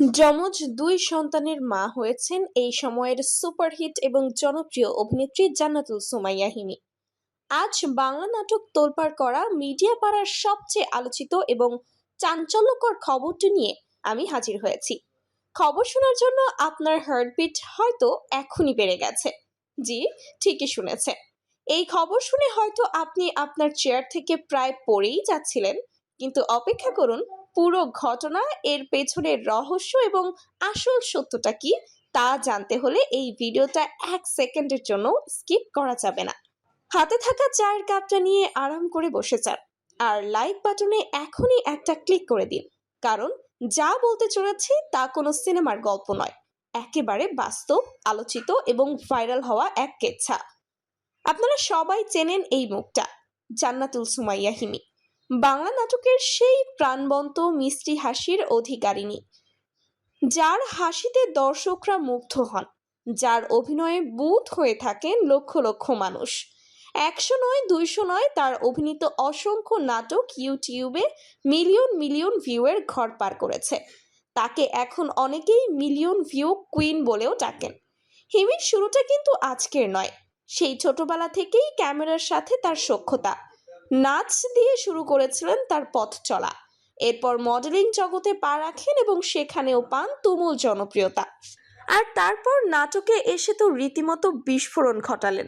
যমজ দুই সন্তানের মা হয়েছেন এই সময়ের সুপারহিট এবং জনপ্রিয় অভিনেত্রী জান্নাতুল সুমাইয়া আজ বাংলা নাটক তোলপাড় করা মিডিয়া পাড়ার সবচেয়ে আলোচিত এবং চাঞ্চল্যকর খবরটি নিয়ে আমি হাজির হয়েছি। খবর শোনার জন্য আপনার হার্টবিট হয়তো এখনই বেড়ে গেছে। জি, ঠিকই শুনেছে। এই খবর শুনে হয়তো আপনি আপনার চেয়ার থেকে প্রায় পড়েই যাচ্ছিলেন। কিন্তু অপেক্ষা করুন পুরো ঘটনা, এর পেছনের রহস্য এবং আসল সত্যটা কি, তা জানতে হলে এই ভিডিওটা এক সেকেন্ডের জন্য স্কিপ করা যাবে না। হাতে থাকা চায়ের কাপটা নিয়ে আরাম করে বসে যান আর লাইক বাটনে এখনই একটা ক্লিক করে দিন। কারণ যা বলতে চলেছি তা কোনো সিনেমার গল্প নয়, একেবারে বাস্তব, আলোচিত এবং ভাইরাল হওয়া এক কেচ্ছা। আপনারা সবাই চেনেন এই মুখটা, জান্নাতুল সুমাইয়া হিমি। বাংলা নাটকের সেই প্রাণবন্ত মিষ্টি হাসির অধিকারিণী। যার হাসিতে দর্শকরা মুগ্ধ হন, যার অভিনয়ে বুথ হয়ে থাকেন লক্ষ লক্ষ মানুষ। একশো নয়, দুইশো নয় তার অভিনীত অসংখ্য নাটক ইউটিউবে মিলিয়ন মিলিয়ন ভিউয়ের ঘর পার করেছে। তাকে এখন অনেকেই মিলিয়ন ভিউ কুইন বলেও ডাকেন। হিমির শুরুটা কিন্তু আজকের নয়। সেই ছোটবেলা থেকেই ক্যামেরার সাথে তার সখ্যতা নাচ দিয়ে শুরু করেছিলেন তার পথ চলা। এরপর মডেলিং জগতে পা রাখেন এবং সেখানেও পান তুমুল জনপ্রিয়তা। আর তারপর নাটকে এসে তো রীতিমতো বিস্ফোরণ ঘটালেন।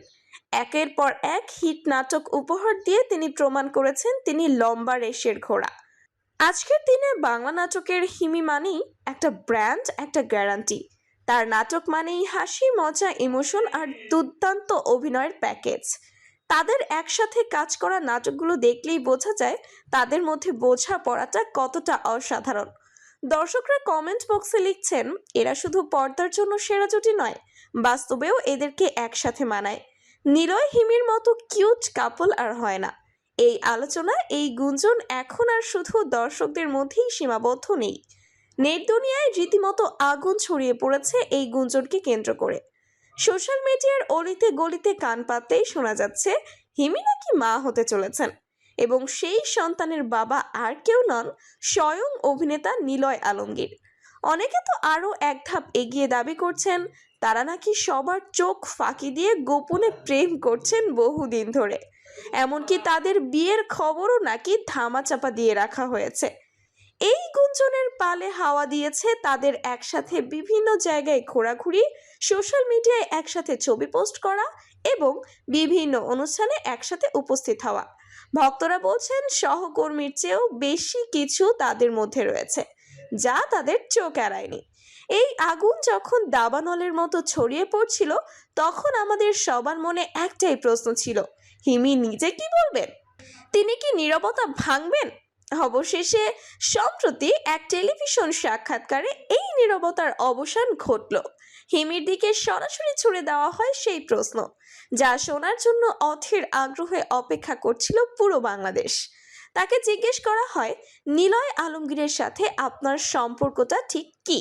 একের পর এক হিট নাটক উপহার দিয়ে তিনি প্রমাণ করেছেন তিনি লম্বা রেশের ঘোড়া। আজকের দিনে বাংলা নাটকের হিমি মানেই একটা ব্র্যান্ড, একটা গ্যারান্টি। তার নাটক মানেই হাসি, মজা, ইমোশন আর দুর্দান্ত অভিনয়ের প্যাকেজ। তাদের একসাথে কাজ করা নাটকগুলো দেখলেই বোঝা যায় তাদের মধ্যে বোঝা পড়াটা কতটা অসাধারণ। দর্শকরা কমেন্ট বক্সে লিখছেন, এরা শুধু পর্দার জন্য সেরা জুটি নয়, বাস্তবেও এদেরকে একসাথে মানায়। নিলয় হিমির মতো কিউট কাপল আর হয় না। এই আলোচনা, এই গুঞ্জন এখন আর শুধু দর্শকদের মধ্যেই সীমাবদ্ধ নেই। নেট দুনিয়ায় রীতিমতো আগুন ছড়িয়ে পড়েছে এই গুঞ্জনকে কেন্দ্র করে। সোশ্যাল মিডিয়ার অলিতে গলিতে কান পাততেই শোনা যাচ্ছে, হিমি নাকি মা হতে চলেছেন। এবং সেই সন্তানের বাবা আর কেউ নন স্বয়ং অভিনেতা নিলয় আলমগীর। অনেকে তো আরও এক ধাপ এগিয়ে দাবি করছেন, তারা নাকি সবার চোখ ফাঁকি দিয়ে গোপনে প্রেম করছেন বহুদিন ধরে। এমনকি তাদের বিয়ের খবরও নাকি ধামাচাপা দিয়ে রাখা হয়েছে। এই গুঞ্জনের পালে হাওয়া দিয়েছে তাদের একসাথে বিভিন্ন জায়গায় ঘোরাঘুরি, সোশ্যাল মিডিয়ায় একসাথে ছবি পোস্ট করা এবং বিভিন্ন অনুষ্ঠানে একসাথে উপস্থিত হওয়া। ভক্তরা বলছেন, সহকর্মীর চেয়েও বেশি কিছু তাদের মধ্যে রয়েছে, যা তাদের চোখ এড়ায়নি। এই আগুন যখন দাবানলের মতো ছড়িয়ে পড়ছিল, তখন আমাদের সবার মনে একটাই প্রশ্ন ছিল, হিমি নিজে কি বলবেন? তিনি কি নীরবতা ভাঙবেন? অবশেষে, সম্প্রতি এক টেলিভিশন সাক্ষাৎকারে এই নীরবতার অবসান ঘটল। হিমির দিকে সরাসরি ছুড়ে দেওয়া হয় সেই প্রশ্ন, যা শোনার জন্য অথির আগ্রহে অপেক্ষা করছিল পুরো বাংলাদেশ। তাকে জিজ্ঞেস করা হয়, নিলয় আলমগীরের সাথে আপনার সম্পর্কটা ঠিক কি?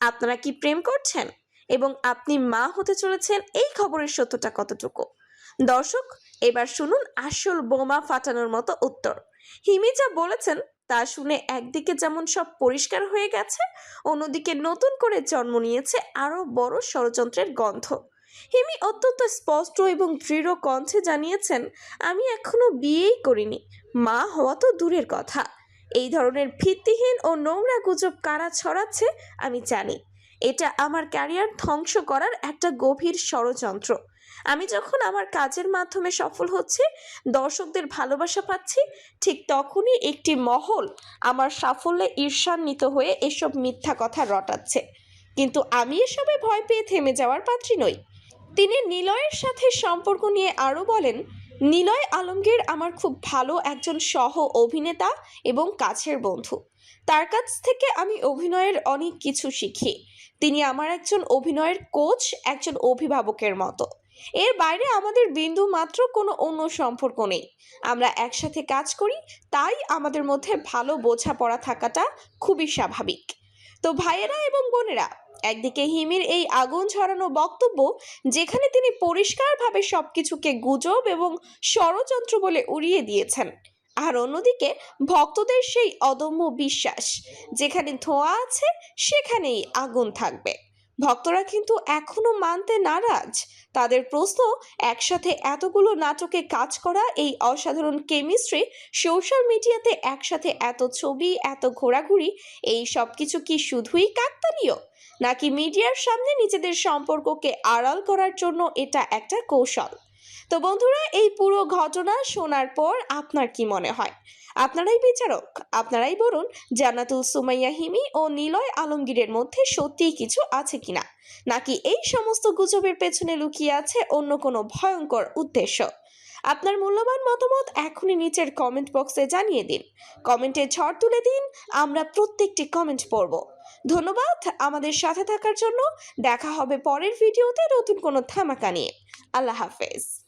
আপনারা কি প্রেম করছেন? এবং আপনি মা হতে চলেছেন এই খবরের সত্যটা কতটুকু? দর্শক এবার শুনুন আসল বোমা ফাটানোর মতো উত্তর। হিমি যা বলেছেন, তা শুনে একদিকে যেমন সব পরিষ্কার হয়ে গেছে, অন্যদিকে নতুন করে জন্ম নিয়েছে আরও বড় ষড়যন্ত্রের গন্ধ। হিমি অত্যন্ত স্পষ্ট এবং দৃঢ় কণ্ঠে জানিয়েছেন, আমি এখনও বিয়েই করিনি, মা হওয়া তো দূরের কথা। এই ধরনের ভিত্তিহীন ও নোংরা গুজব কারা ছড়াচ্ছে, আমি জানি। এটা আমার ক্যারিয়ার ধ্বংস করার একটা গভীর ষড়যন্ত্র। আমি যখন আমার কাজের মাধ্যমে সফল হচ্ছে, দর্শকদের ভালোবাসা পাচ্ছি, ঠিক তখনই একটি মহল আমার সাফল্যে ঈর্ষান্বিত হয়ে এসব মিথ্যা কথা রটাচ্ছে। কিন্তু আমি এসবে ভয় পেয়ে থেমে যাওয়ার পাত্রী নই। তিনি নিলয়ের সাথে সম্পর্ক নিয়ে আরও বলেন, নিলয় আলমগীর আমার খুব ভালো একজন সহ অভিনেতা এবং কাছের বন্ধু। তার কাছ থেকে আমি অভিনয়ের অনেক কিছু শিখি। তিনি আমার একজন অভিনয়ের কোচ, একজন অভিভাবকের মতো। এর বাইরে আমাদের বিন্দু মাত্র কোনো অন্য সম্পর্ক নেই। আমরা একসাথে কাজ করি, তাই আমাদের মধ্যে ভালো বোঝাপড়া থাকাটা খুবই স্বাভাবিক। তো ভাইয়েরা এবং বোনেরা, একদিকে হিমির এই আগুন ঝরানো বক্তব্য, যেখানে তিনি পরিষ্কারভাবে সবকিছুকে গুজব এবং ষড়যন্ত্র বলে উড়িয়ে দিয়েছেন, আর অন্যদিকে ভক্তদের সেই অদম্য বিশ্বাস, যেখানে ধোঁয়া আছে, সেখানেই আগুন থাকবে। ভক্তরা কিন্তু এখনও মানতে নারাজ। তাদের প্রশ্ন, একসাথে এতগুলো নাটকে কাজ করা এই অসাধারণ কেমিস্ট্রি, সোশ্যাল মিডিয়াতে একসাথে এত ছবি, এত ঘোরাঘুরি, এই সব কিছু কি শুধুই কাকতালীয়? নাকি মিডিয়ার সামনে নিজেদের সম্পর্ককে আড়াল করার জন্য এটা একটা কৌশল? তো বন্ধুরা, এই পুরো ঘটনা শোনার পর আপনার কি মনে হয়? আপনারাই বিচারক, আপনারাই বলুন জান্নাতুল সুমাইয়া হিমি ও নিলয় আলমগীরের মধ্যে সত্যিই কিছু আছে কিনা? নাকি এই সমস্ত গুজবের পেছনে লুকিয়ে আছে অন্য কোনো ভয়ঙ্কর উদ্দেশ্য? আপনার মূল্যবান মতামত এখনই নিচের কমেন্ট বক্সে জানিয়ে দিন। কমেন্টে ঝড় তুলে দিন, আমরা প্রত্যেকটি কমেন্ট পড়ব। ধন্যবাদ আমাদের সাথে থাকার জন্য। দেখা হবে পরের ভিডিওতে নতুন কোনো ধামাকা নিয়ে। আল্লাহ হাফেজ।